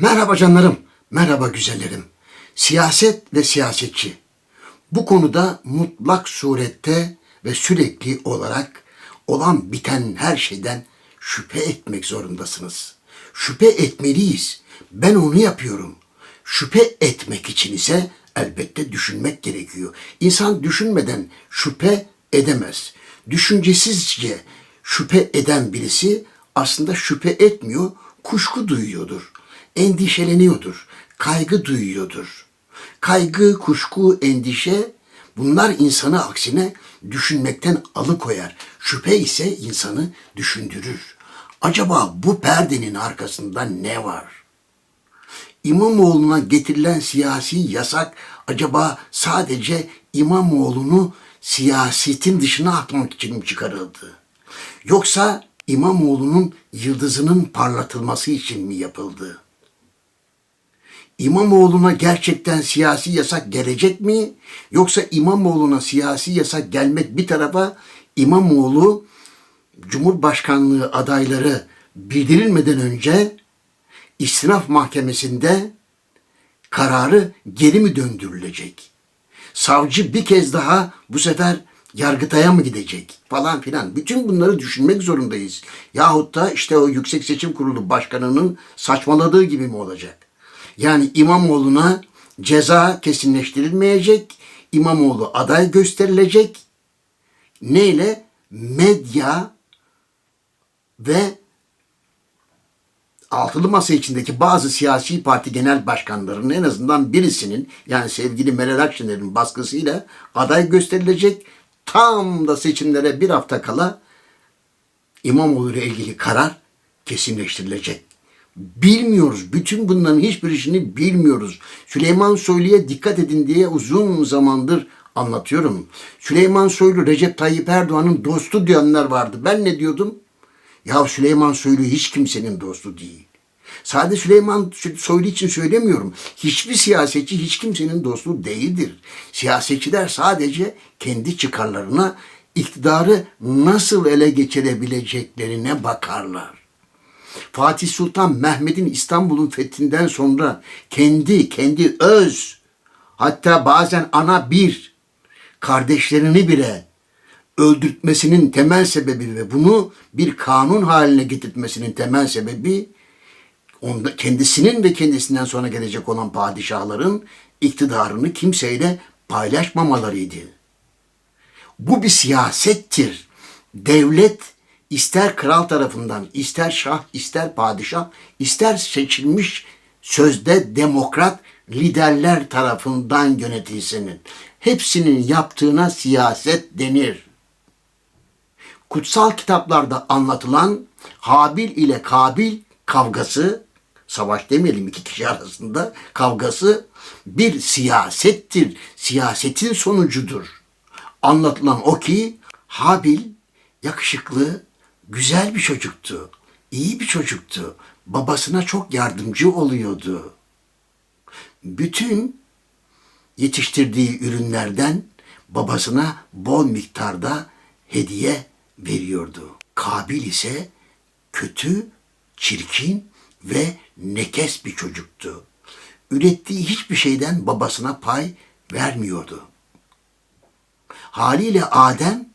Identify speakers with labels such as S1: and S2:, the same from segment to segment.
S1: Merhaba canlarım, merhaba güzellerim. Siyaset ve siyasetçi. Bu konuda mutlak surette ve sürekli olarak olan biten her şeyden şüphe etmek zorundasınız. Şüphe etmeliyiz. Ben onu yapıyorum. Şüphe etmek için ise elbette düşünmek gerekiyor. İnsan düşünmeden şüphe edemez. Düşüncesizce şüphe eden birisi aslında şüphe etmiyor, kuşku duyuyordur. Endişeleniyordur, kaygı duyuyordur. Kaygı, kuşku, endişe bunlar insanı aksine düşünmekten alıkoyar. Şüphe ise insanı düşündürür. Acaba bu perdenin arkasında ne var? İmamoğlu'na getirilen siyasi yasak acaba sadece İmamoğlu'nu siyasetin dışına atmak için mi çıkarıldı? Yoksa İmamoğlu'nun yıldızının parlatılması için mi yapıldı? İmamoğlu'na gerçekten siyasi yasak gelecek mi? Yoksa İmamoğlu'na siyasi yasak gelmek bir tarafa İmamoğlu Cumhurbaşkanlığı adayları bildirilmeden önce İstinaf Mahkemesi'nde kararı geri mi döndürülecek? Savcı bir kez daha bu sefer Yargıtay'a mı gidecek falan filan. Bütün bunları düşünmek zorundayız. Yahut da işte o Yüksek Seçim Kurulu Başkanı'nın saçmaladığı gibi mi olacak? Yani İmamoğlu'na ceza kesinleştirilmeyecek, İmamoğlu aday gösterilecek. Neyle? Medya ve altılı masa içindeki bazı siyasi parti genel başkanlarının en azından birisinin yani sevgili Meral Akşener'in baskısıyla aday gösterilecek. Tam da seçimlere bir hafta kala İmamoğlu ile ilgili karar kesinleştirilecek. Bilmiyoruz. Bütün bunların hiçbirisini bilmiyoruz. Süleyman Soylu'ya dikkat edin diye uzun zamandır anlatıyorum. Süleyman Soylu Recep Tayyip Erdoğan'ın dostu diyenler vardı. Ben ne diyordum? Ya Süleyman Soylu hiç kimsenin dostu değil. Sadece Süleyman Soylu için söylemiyorum. Hiçbir siyasetçi hiç kimsenin dostu değildir. Siyasetçiler sadece kendi çıkarlarına iktidarı nasıl ele geçirebileceklerine bakarlar. Fatih Sultan Mehmet'in İstanbul'un fethinden sonra kendi, kendi öz, hatta bazen ana bir kardeşlerini bile öldürtmesinin temel sebebi ve bunu bir kanun haline getirtmesinin temel sebebi onda kendisinin ve kendisinden sonra gelecek olan padişahların iktidarını kimseyle paylaşmamalarıydı. Bu bir siyasettir. Devlet ister kral tarafından, ister şah, ister padişah, ister seçilmiş sözde demokrat liderler tarafından yönetilsinin hepsinin yaptığına siyaset denir. Kutsal kitaplarda anlatılan Habil ile Kabil kavgası, savaş demeyelim iki kişi arasında kavgası bir siyasettir. Siyasetin sonucudur. Anlatılan o ki Habil yakışıklı, güzel bir çocuktu. iyi bir çocuktu. Babasına çok yardımcı oluyordu. Bütün yetiştirdiği ürünlerden babasına bol miktarda hediye veriyordu. Kabil ise kötü, çirkin ve nekes bir çocuktu. Ürettiği hiçbir şeyden babasına pay vermiyordu. Haliyle Adem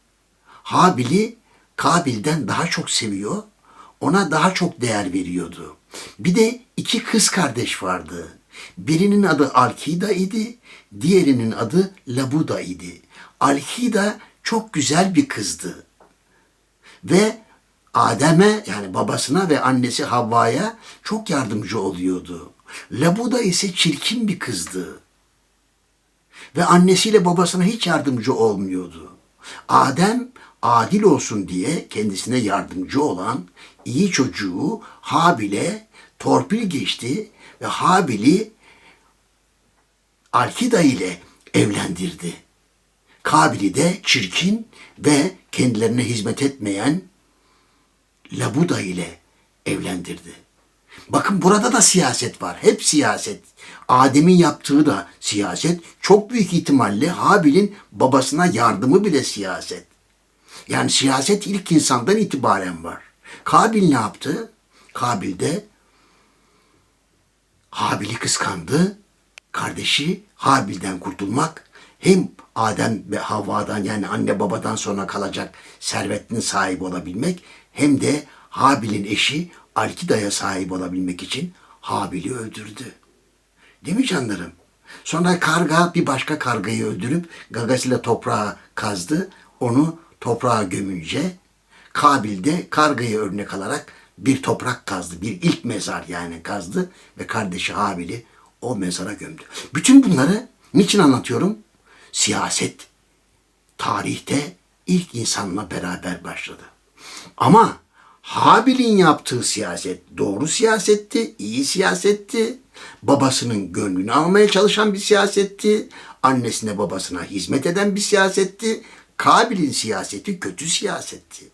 S1: Habil'i Kabil'den daha çok seviyor, ona daha çok değer veriyordu. Bir de iki kız kardeş vardı. Birinin adı Alkida idi, diğerinin adı Labuda idi. Alkida çok güzel bir kızdı. Ve Adem'e yani babasına ve annesi Havva'ya çok yardımcı oluyordu. Labuda ise çirkin bir kızdı. Ve annesiyle babasına hiç yardımcı olmuyordu. Adem adil olsun diye kendisine yardımcı olan iyi çocuğu Habil'e torpil geçti ve Habil'i Alkida ile evlendirdi. Kabil'i de çirkin ve kendilerine hizmet etmeyen Labuda ile evlendirdi. Bakın burada da siyaset var. Hep siyaset. Adem'in yaptığı da siyaset. Çok büyük ihtimalle Habil'in babasına yardımı bile siyaset. Yani siyaset ilk insandan itibaren var. Kabil ne yaptı? Kabil de Habil'i kıskandı. Kardeşi Habil'den kurtulmak hem Adem ve Havva'dan yani anne babadan sonra kalacak servetin sahibi olabilmek hem de Habil'in eşi Alkida'ya sahip olabilmek için Habil'i öldürdü. Değil mi canlarım? Sonra karga bir başka kargayı öldürüp gagasıyla toprağa kazdı. Onu toprağa gömünce Kabil de kargayı örnek alarak bir toprak kazdı. Bir ilk mezar yani kazdı ve kardeşi Habil'i o mezara gömdü. Bütün bunları niçin anlatıyorum? Siyaset tarihte ilk insanla beraber başladı. Ama Habil'in yaptığı siyaset doğru siyasetti, iyi siyasetti. Babasının gönlünü almaya çalışan bir siyasetti. Annesine babasına hizmet eden bir siyasetti. Kabil'in siyaseti kötü siyasetti.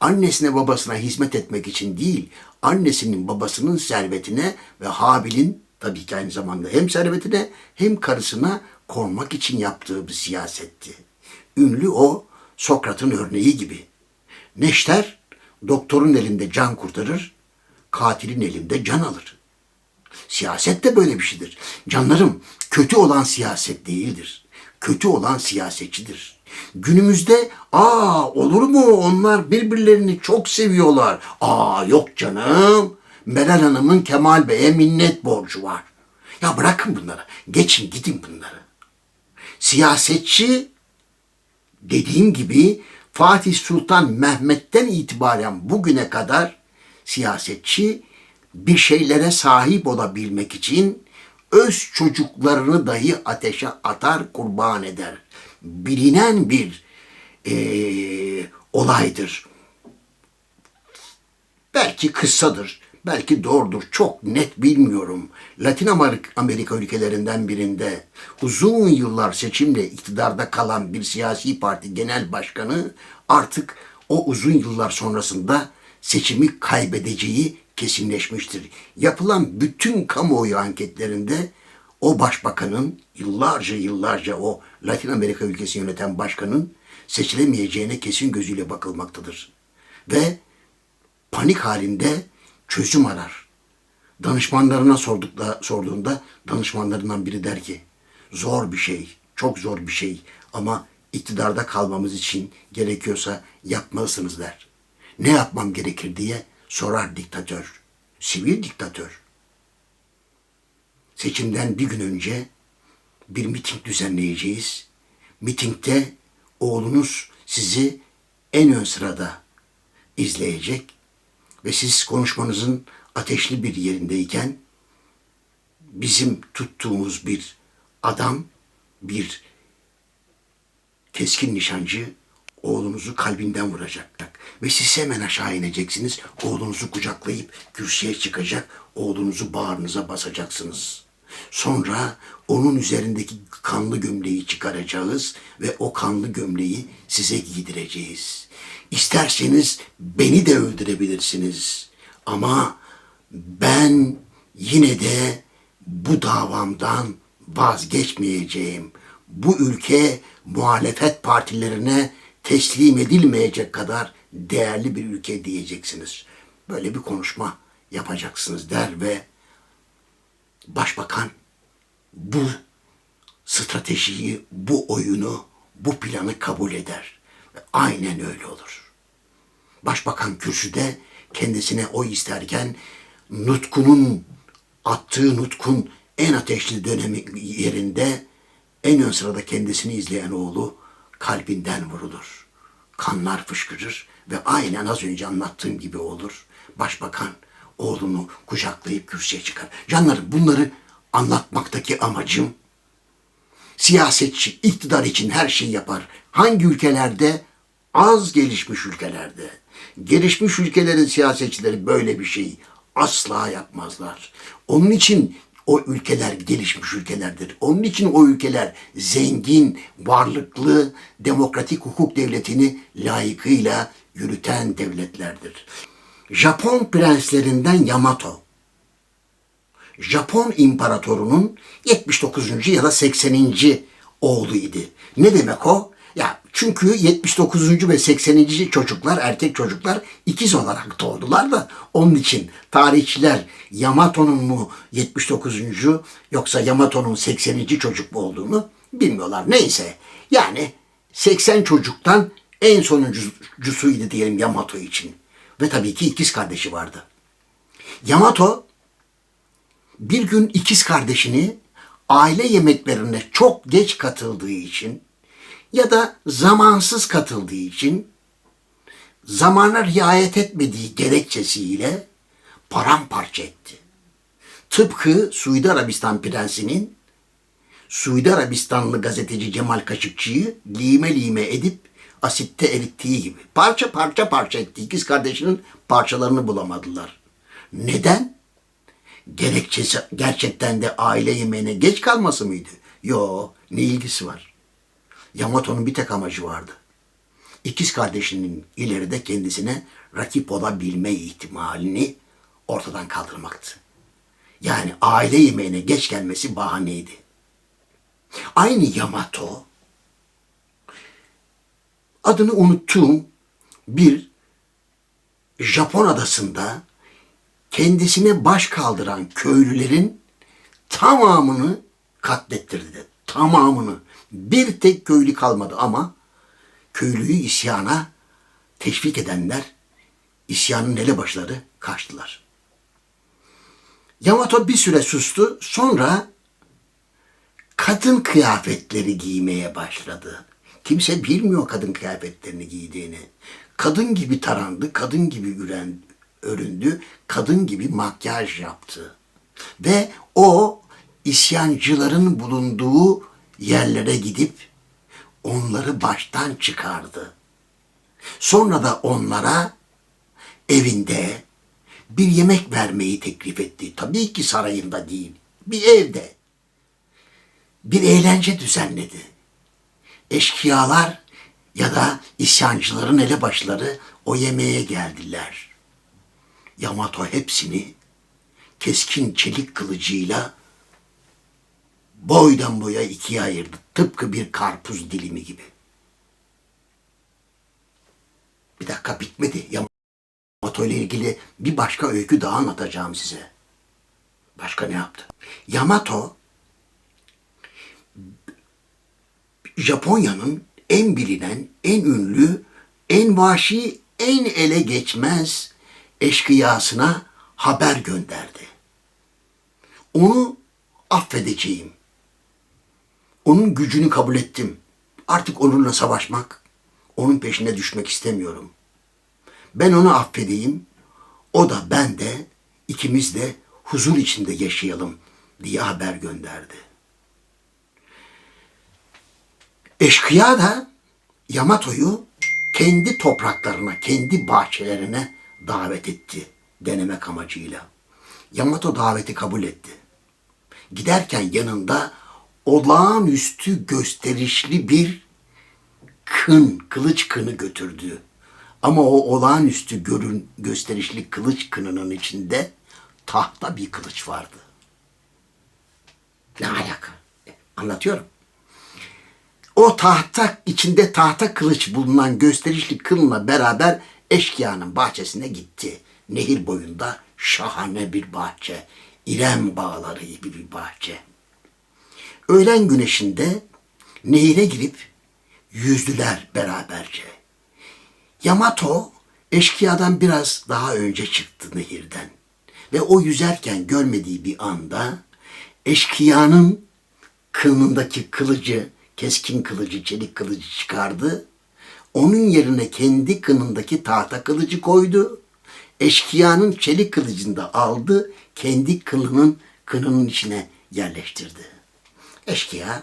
S1: Annesine babasına hizmet etmek için değil, annesinin babasının servetine ve Habil'in tabii ki aynı zamanda hem servetine hem karısına konmak için yaptığı bir siyasetti. Ünlü o Sokrat'ın örneği gibi. Neşter doktorun elinde can kurtarır, katilin elinde can alır. Siyaset de böyle bir şeydir. Canlarım kötü olan siyaset değildir. Kötü olan siyasetçidir. Günümüzde aa olur mu onlar birbirlerini çok seviyorlar. Aa yok canım. Meral Hanım'ın Kemal Bey'e minnet borcu var. Ya bırakın bunları. Geçin gidin bunları. Siyasetçi dediğim gibi Fatih Sultan Mehmet'ten itibaren bugüne kadar siyasetçi bir şeylere sahip olabilmek için öz çocuklarını dahi ateşe atar, kurban eder. Bilinen bir eee, olaydır. Belki kıssadır, belki doğrudur, çok net bilmiyorum. Latin Amerika ülkelerinden birinde uzun yıllar seçimle iktidarda kalan bir siyasi parti genel başkanı artık o uzun yıllar sonrasında seçimi kaybedeceği kesinleşmiştir. Yapılan bütün kamuoyu anketlerinde o başbakanın yıllarca yıllarca o Latin Amerika ülkesi yöneten başkanın seçilemeyeceğine kesin gözüyle bakılmaktadır. Ve panik halinde çözüm arar. Danışmanlarına sordukla, sorduğunda danışmanlarından biri der ki zor bir şey, çok zor bir şey ama iktidarda kalmamız için gerekiyorsa yapmalısınız der. Ne yapmam gerekir diye sorar diktatör, sivil diktatör. Seçimden bir gün önce bir miting düzenleyeceğiz. Mitingde oğlunuz sizi en ön sırada izleyecek ve siz konuşmanızın ateşli bir yerindeyken bizim tuttuğumuz bir adam, bir keskin nişancı oğlunuzu kalbinden vuracak. Ve siz hemen aşağı ineceksiniz. Oğlunuzu kucaklayıp kürsüye çıkacak. Oğlunuzu bağrınıza basacaksınız. Sonra onun üzerindeki kanlı gömleği çıkaracağız ve o kanlı gömleği size giydireceğiz. İsterseniz beni de öldürebilirsiniz. Ama ben yine de bu davamdan vazgeçmeyeceğim. Bu ülke muhalefet partilerine teslim edilmeyecek kadar değerli bir ülke diyeceksiniz. Böyle bir konuşma yapacaksınız der ve başbakan bu stratejiyi, bu oyunu, bu planı kabul eder. Aynen öyle olur. Başbakan kürsüde kendisine oy isterken nutkunun attığı nutkun en ateşli dönemi yerinde en ön sırada kendisini izleyen oğlu kalbinden vurulur. Kanlar fışkırır ve aynen az önce anlattığım gibi olur. Başbakan oğlunu kucaklayıp kürsüye çıkar. Canlarım bunları anlatmaktaki amacım siyasetçi iktidar için her şeyi yapar. Hangi ülkelerde? Az gelişmiş ülkelerde. Gelişmiş ülkelerin siyasetçileri böyle bir şeyi asla yapmazlar. Onun için o ülkeler gelişmiş ülkelerdir. Onun için o ülkeler zengin, varlıklı, demokratik hukuk devletini layıkıyla yürüten devletlerdir. Japon prenslerinden Yamato, Japon imparatorunun 79. ya da 80. oğlu idi. Ne demek o? Ya Çünkü 79. ve 80. çocuklar, erkek çocuklar ikiz olarak doğdular da onun için tarihçiler Yamato'nun mu 79. yoksa Yamato'nun 80. çocuk mu olduğunu bilmiyorlar. Neyse yani 80 çocuktan en sonuncusuydu diyelim Yamato için. Ve tabii ki ikiz kardeşi vardı. Yamato bir gün ikiz kardeşini aile yemeklerine çok geç katıldığı için ya da zamansız katıldığı için zamana riayet etmediği gerekçesiyle paramparça etti. Tıpkı Suudi Arabistan prensinin Suudi Arabistanlı gazeteci Cemal Kaşıkçı'yı lime lime edip asitte erittiği gibi. Parça parça parça etti. İkiz kardeşinin parçalarını bulamadılar. Neden? Gerekçesi gerçekten de aile yemeğine geç kalması mıydı? Yo, ne ilgisi var? Yamato'nun bir tek amacı vardı. İkiz kardeşinin ileride kendisine rakip olabilme ihtimalini ortadan kaldırmaktı. Yani aile yemeğine geç gelmesi bahaneydi. Aynı Yamato adını unuttuğum bir Japon adasında kendisine baş kaldıran köylülerin tamamını katlettirdi. Tamamını. Bir tek köylü kalmadı ama köylüyü isyana teşvik edenler isyanın elebaşları kaçtılar. Yamato bir süre sustu. Sonra kadın kıyafetleri giymeye başladı. Kimse bilmiyor kadın kıyafetlerini giydiğini. Kadın gibi tarandı, kadın gibi üren, öründü, kadın gibi makyaj yaptı. Ve o isyancıların bulunduğu yerlere gidip onları baştan çıkardı. Sonra da onlara evinde bir yemek vermeyi teklif etti. Tabii ki sarayında değil, bir evde. Bir eğlence düzenledi. Eşkıyalar ya da isyancıların elebaşları o yemeğe geldiler. Yamato hepsini keskin çelik kılıcıyla boydan boya ikiye ayırdı. Tıpkı bir karpuz dilimi gibi. Bir dakika bitmedi. Yamato ile ilgili bir başka öykü daha anlatacağım size. Başka ne yaptı? Yamato Japonya'nın en bilinen, en ünlü, en vahşi, en ele geçmez eşkıyasına haber gönderdi. Onu affedeceğim. Onun gücünü kabul ettim. Artık onunla savaşmak, onun peşine düşmek istemiyorum. Ben onu affedeyim, o da ben de ikimiz de huzur içinde yaşayalım diye haber gönderdi. Eşkıya da Yamato'yu kendi topraklarına, kendi bahçelerine davet etti denemek amacıyla. Yamato daveti kabul etti. Giderken yanında olağanüstü gösterişli bir kın, kılıç kını götürdü. Ama o olağanüstü görün, gösterişli kılıç kınının içinde tahta bir kılıç vardı. Ne alaka? Anlatıyorum. O tahta içinde tahta kılıç bulunan gösterişli kınla beraber eşkıyanın bahçesine gitti. Nehir boyunda şahane bir bahçe. İrem bağları gibi bir bahçe. Öğlen güneşinde nehire girip yüzdüler beraberce. Yamato eşkıyadan biraz daha önce çıktı nehirden. Ve o yüzerken görmediği bir anda eşkıyanın kılındaki kılıcı, keskin kılıcı, çelik kılıcı çıkardı. Onun yerine kendi kınındaki tahta kılıcı koydu. Eşkıyanın çelik kılıcını da aldı, kendi kılının kınının içine yerleştirdi. Eşkıya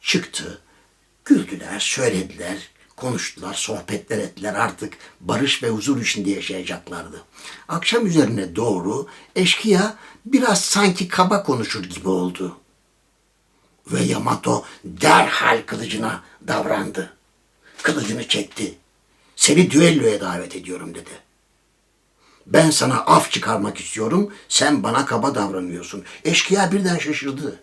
S1: çıktı, güldüler, söylediler, konuştular, sohbetler ettiler artık barış ve huzur içinde yaşayacaklardı. Akşam üzerine doğru eşkıya biraz sanki kaba konuşur gibi oldu. Ve Yamato derhal kılıcına davrandı. Kılıcını çekti. Seni düelloya davet ediyorum dedi. Ben sana af çıkarmak istiyorum, sen bana kaba davranıyorsun. Eşkıya birden şaşırdı.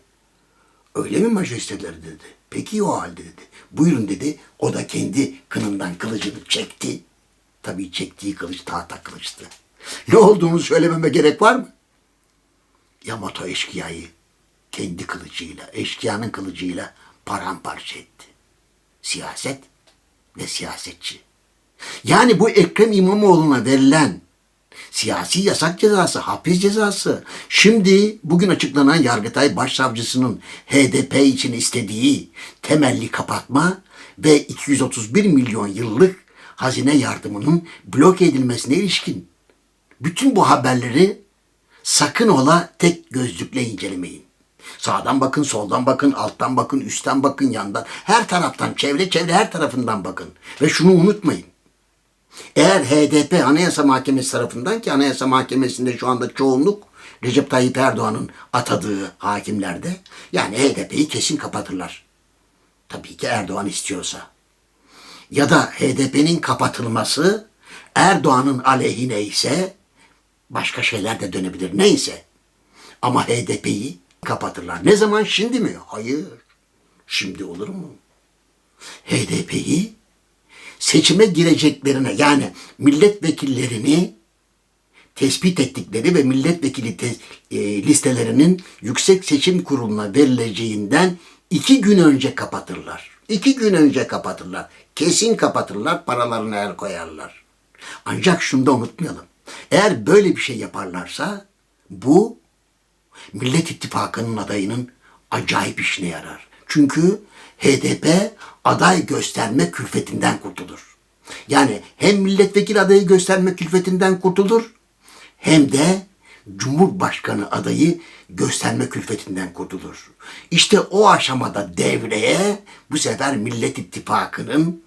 S1: Öyle mi majesteleri dedi. Peki o halde dedi. Buyurun dedi. O da kendi kınından kılıcını çekti. Tabii çektiği kılıç tahta kılıçtı. Ne olduğunu söylememe gerek var mı? Yamato eşkıyayı kendi kılıcıyla, eşkıyanın kılıcıyla paramparça etti. Siyaset ve siyasetçi. Yani bu Ekrem İmamoğlu'na verilen siyasi yasak cezası, hapis cezası, şimdi bugün açıklanan Yargıtay Başsavcısının HDP için istediği temelli kapatma ve 231 milyon yıllık hazine yardımının blok edilmesine ilişkin bütün bu haberleri sakın ola tek gözlükle incelemeyin. Sağdan bakın, soldan bakın, alttan bakın, üstten bakın, yandan, her taraftan, çevre çevre her tarafından bakın. Ve şunu unutmayın. Eğer HDP Anayasa Mahkemesi tarafından ki Anayasa Mahkemesi'nde şu anda çoğunluk Recep Tayyip Erdoğan'ın atadığı hakimlerde yani HDP'yi kesin kapatırlar. Tabii ki Erdoğan istiyorsa. Ya da HDP'nin kapatılması Erdoğan'ın aleyhine ise başka şeyler de dönebilir. Neyse. Ama HDP'yi kapatırlar. Ne zaman? Şimdi mi? Hayır. Şimdi olur mu? HDP'yi seçime gireceklerine yani milletvekillerini tespit ettikleri ve milletvekili te- e, listelerinin yüksek seçim kuruluna verileceğinden iki gün önce kapatırlar. İki gün önce kapatırlar. Kesin kapatırlar, paralarına el koyarlar. Ancak şunu da unutmayalım. Eğer böyle bir şey yaparlarsa bu Millet İttifakı'nın adayının acayip işine yarar. Çünkü HDP aday gösterme külfetinden kurtulur. Yani hem milletvekili adayı gösterme külfetinden kurtulur hem de Cumhurbaşkanı adayı gösterme külfetinden kurtulur. İşte o aşamada devreye bu sefer Millet İttifakı'nın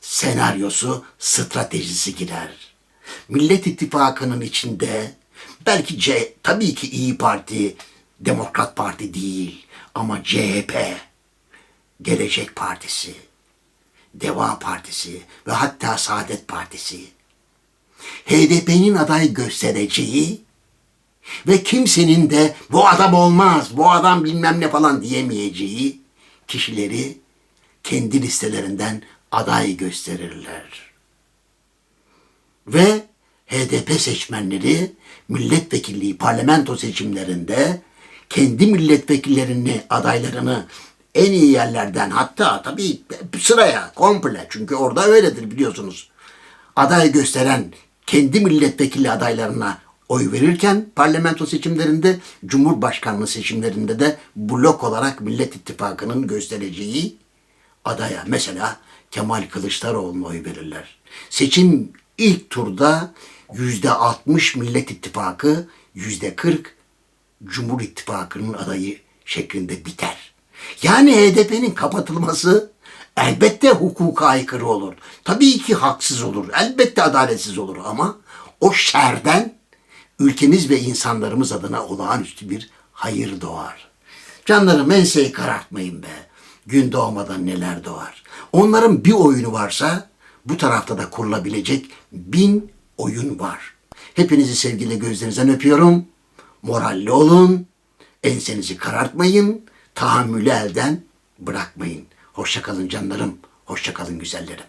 S1: senaryosu, stratejisi girer. Millet İttifakı'nın içinde belki C, tabii ki İyi Parti, Demokrat Parti değil ama CHP, Gelecek Partisi, Deva Partisi ve hatta Saadet Partisi HDP'nin aday göstereceği ve kimsenin de bu adam olmaz, bu adam bilmem ne falan diyemeyeceği kişileri kendi listelerinden aday gösterirler. Ve HDP seçmenleri milletvekilliği parlamento seçimlerinde kendi milletvekillerini, adaylarını en iyi yerlerden hatta tabii sıraya komple çünkü orada öyledir biliyorsunuz. Aday gösteren kendi milletvekili adaylarına oy verirken parlamento seçimlerinde Cumhurbaşkanlığı seçimlerinde de blok olarak Millet İttifakı'nın göstereceği adaya mesela Kemal Kılıçdaroğlu'na oy verirler. Seçim ilk turda yüzde 60 Millet İttifakı, yüzde 40 Cumhur İttifakı'nın adayı şeklinde biter. Yani HDP'nin kapatılması elbette hukuka aykırı olur. Tabii ki haksız olur. Elbette adaletsiz olur ama o şerden ülkemiz ve insanlarımız adına olağanüstü bir hayır doğar. Canlarım enseyi karartmayın be. Gün doğmadan neler doğar. Onların bir oyunu varsa bu tarafta da kurulabilecek bin oyun var. Hepinizi sevgiyle gözlerinizden öpüyorum. Moralli olun. Ensenizi karartmayın. Tahammülü elden bırakmayın. Hoşçakalın canlarım. Hoşçakalın güzellerim.